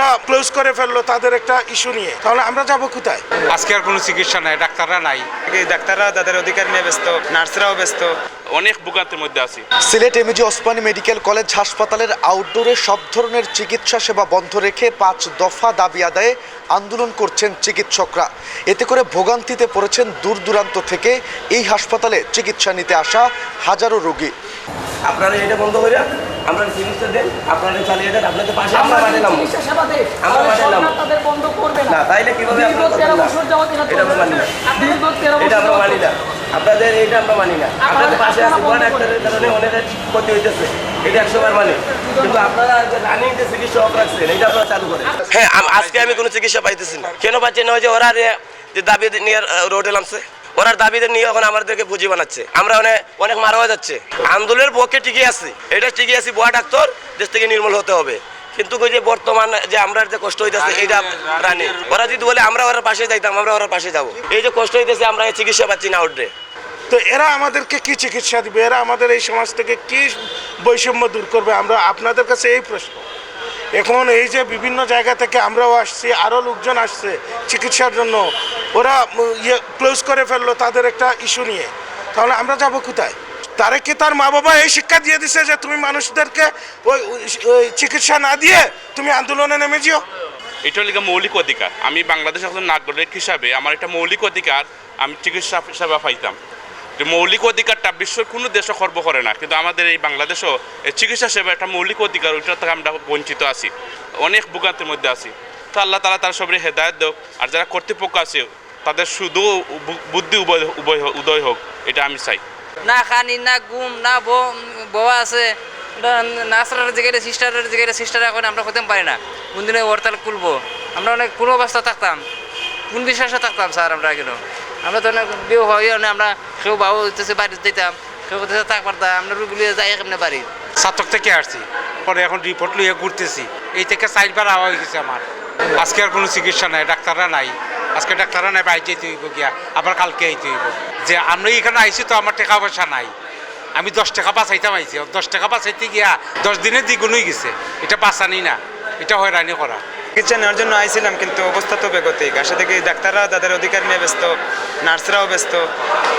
ওরা ক্লোজ করে ফেলল তাদের একটা ইস্যু নিয়ে। তাহলে আমরা যাব কোথায়? আজকে আর কোনো চিকিৎসা নাই ডাক্তাররা নাই। এই ডাক্তাররা তাদের অধিকার নিয়ে ব্যস্ত নার্সরাও ব্যস্ত। অনেক ভোগান্তির মধ্যে আছি। Sylhet MG Osmani medical college হাসপাতালের আউটডোরে সব ধরনের চিকিৎসা সেবা বন্ধ রেখে পাঁচ দফা দাবি আদায়ে আন্দোলন করছেন চিকিৎসকরা। এতে করে ভোগান্তিতে পড়েছেন দূর দূরান্ত থেকে এই হাসপাতালে চিকিৎসা নিতে আসা হাজারো রোগী। আপনারা এটা বন্ধ করে আমরা চিকিৎসা দেন আপনারা চালিয়ে দেন আপনাদের পাশে আমরা আমরা তাদের বন্ধ করবে না। তাইলে কীভাবে? এটা আমরা মানি না। মানি। আপনাদের এটা আমরা মানি না। আপনাদের পাশে আছে ডাক্তারের কারণে অনেক ক্ষতি হইতেছে। এটা একশো বার মানি। কিন্তু আপনারা যে রানিং যে চিকিৎসা অফ রাখছেন এটা আপনারা চালু করেন। হ্যাঁ আজকে আমি কোনো চিকিৎসা পাইতেছি না। কেন পাচ্ছি না? যে ওরা যে দাবি নিয়ে রোডে নামছে। ওরার দাবিতে নিয়ে এখন আমাদেরকে পুঁজি বানাচ্ছে। আমরা অনেক অনেক মারা হয়ে যাচ্ছে। আন্দোলনের পক্ষে টিকে আছি। এটা টিকে আছি বড় ডাক্তার দেশ থেকে নির্মূল হতে হবে। কিন্তু ওই যে বর্তমান যে আমরা যে কষ্ট হইতেছে এইটা রানি ওরা যদি বলে আমরা ওরা পাশে যাইতাম আমরা ওরা পাশে যাব। এই যে কষ্ট হইতেছে আমরা এই চিকিৎসা পাচ্ছি না আউটডে তো এরা আমাদেরকে কি চিকিৎসা দিবে? এরা আমাদের এই সমাজ থেকে কি বৈষম্য দূর করবে? আমরা আপনাদের কাছে এই প্রশ্ন। এখন এই যে বিভিন্ন জায়গা থেকে আমরাও আসছি আরও লোকজন আসছে চিকিৎসার জন্য। ওরা ইয়ে ক্লোজ করে ফেলল তাদের একটা ইস্যু নিয়ে। তাহলে আমরা যাব কোথায়? তারে কি তার মা বাবা এই শিক্ষা দিয়ে দিছে যে তুমি মানুষদেরকে ওই চিকিৎসা না দিয়ে তুমি আন্দোলনে নেমে যেও? এটা হলো মৌলিক অধিকার। আমি বাংলাদেশ একজন নাগরিক হিসাবে আমার একটা মৌলিক অধিকার, আমি চিকিৎসা সেবা পাইতাম। তো মৌলিক অধিকারটা বিশ্বের কোনো দেশও খর্ব করে না। কিন্তু আমাদের এই বাংলাদেশও চিকিৎসা সেবা একটা মৌলিক অধিকার ওইটা থেকে আমরা বঞ্চিত আছি। অনেক ভোগান্তির মধ্যে আছি। তো আল্লাহ তালা তার সবাই হেদায়ত হোক আর যারা কর্তৃপক্ষ আছে তাদের শুধু বুদ্ধি উভয় উভয় হোক- উদয় হোক এটা আমি চাই। না খানি না গুম না বয়া আছে। নার্সারের জায়গায় সিস্টারের জায়গায় সিস্টার এখন আমরা হতে পারি না। কোন দিনে হরতাল খুলবো। আমরা অনেক পুরো অবস্থা থাকতাম। কোন বিশ্বাসে থাকতাম স্যার আমরা কেন আমরা তো অনেক বিয়ে হয় না আমরা কেউ বাবু হইতেছে বাড়ি দিতাম কেউ হইতেছে থাক পারতাম আমরা রুগী যাই কেমনে বাড়ি সাতক থেকে আসছি পরে এখন রিপোর্ট লইয়ে ঘুরতেছি। এই থেকে চারবার আওয়া হয়ে গেছে আমার। আজকে আর কোনো চিকিৎসা নাই, ডাক্তাররা নাই। আজকে ডাক্তাররা নাই, বাইরে যেতে হইব গিয়া, আবার কালকে আইতে হইব। যে আমরা এখানে আইছি তো আমার টাকা পয়সা নাই। আমি দশ টাকা বাঁচাইতাম আইছি দশ টাকা বাঁচাইতে গিয়া দশ দিনের দ্বিগুণ হয়ে গেছে। এটা বাঁচানি না, এটা হয়রানি করা। চিকিৎসা নেওয়ার জন্য আইছিলাম, কিন্তু অবস্থা তো বেগতিক। আসা থেকে ডাক্তাররা তাদের অধিকার নিয়ে ব্যস্ত, নার্সরাও ব্যস্ত,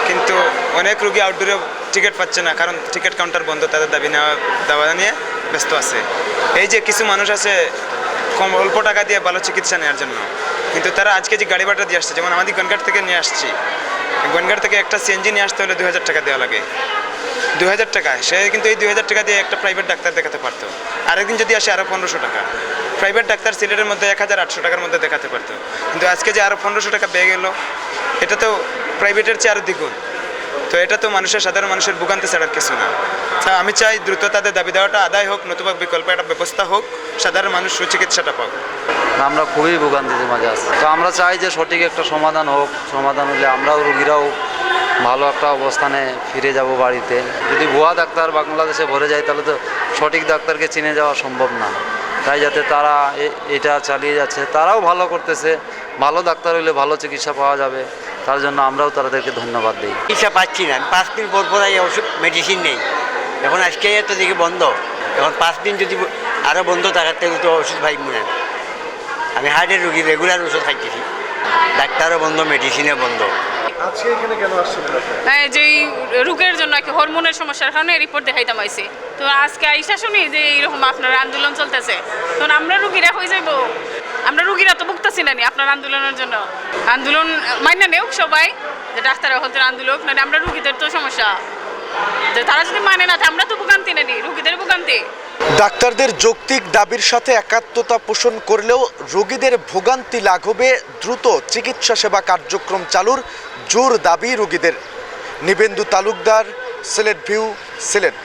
কিন্তু অনেক রুগী আউটডোরে টিকিট পাচ্ছে না, কারণ টিকিট কাউন্টার বন্ধ, তাদের দাবি নেওয়া, দাওয়া নিয়ে ব্যস্ত আছে। এই যে কিছু মানুষ আছে কম অল্প টাকা দিয়ে ভালো চিকিৎসা নেওয়ার জন্য। কিন্তু তারা আজকে যে গাড়ি ভাড়া দিয়ে আসছে, যেমন আমাদের গনঘাট থেকে নিয়ে আসছি গনঘাট থেকে একটা সিএনজি নিয়ে আসতে হলে দু হাজার টাকা দেওয়া লাগে। দু হাজার টাকা, সে কিন্তু এই দু হাজার টাকা দিয়ে একটা প্রাইভেট ডাক্তার দেখাতে পারতো। আরেকদিন যদি আসে আরও পনেরোশো টাকা। প্রাইভেট ডাক্তার সিলেটের মধ্যে এক হাজার আটশো টাকার মধ্যে দেখাতে পারতো। কিন্তু আজকে যে আরও পনেরোশো টাকা পেয়ে গেলো, এটা তো প্রাইভেটের চেয়ে আরও দ্বিগুণ। তো এটা তো মানুষের, সাধারণ মানুষের ভোগান্তি ছাড়ার কিছু না। আমি চাই দ্রুত তাদের দাবি দেওয়াটা আদায় হোক, নতুবা বিকল্প একটা ব্যবস্থা হোক, সাধারণ মানুষ সুচিকিৎসাটা পাক। আমরা খুবই ভোগান্তির মাঝে আছি। তো আমরা চাই যে সঠিক একটা সমাধান হোক, সমাধান হলে আমরাও রুগীরাও ভালো একটা অবস্থানে ফিরে যাব বাড়িতে। যদি ভুয়া ডাক্তার বাংলাদেশে ভরে যায়, তাহলে তো সঠিক ডাক্তারকে চিনে যাওয়া সম্ভব না। তাই যাতে তারা এটা চালিয়ে যাচ্ছে। তারাও ভালো করতেছে। ভালো ডাক্তার হলে ভালো চিকিৎসা পাওয়া যাবে। তার জন্য আমরাও তাদেরকে ধন্যবাদ দিই। চিকিৎসা পাচ্ছি না। আমি পাঁচ দিন পর পর এই ওষুধ মেডিসিন নেই। এখন আজকে তো দেখি বন্ধ। এখন পাঁচ দিন যদি আরও বন্ধ থাকার থেকে তো ওষুধ পাইব না আমি হার্টের রুগী রেগুলার ওষুধ খাইতেছি। ডাক্তারও বন্ধ মেডিসিনও বন্ধ। এই যে এই রোগের জন্য কি হরমোনের সমস্যার কারণে রিপোর্ট দেখাইতাম আইছি। তো আজকে আইসা শুনি যে এইরকম আপনার আন্দোলন চলতেছে। তো আমরা রুগীরা হয়ে যাইব। আমরা রুগীরা তো ভুগতেছি না নি আপনার আন্দোলনের জন্য। আন্দোলন, মাইনা নেওক সবাই, যে ডাক্তার হতে আন্দোলন মানে আমরা রুগীদের তো সমস্যা। তারা যদি মানে না আমরা তো ভোগান্তি নেই রুগীদের ভোগান্তি। ডাক্তারদের যৌক্তিক দাবির সাথে একাত্মতা পোষণ করলেও রোগীদের ভোগান্তি লাঘবে দ্রুত চিকিৎসা সেবা কার্যক্রম চালুর জোর দাবি রোগীদের। নিবেন্দু তালুকদার, সিলেট ভিউ, সিলেট।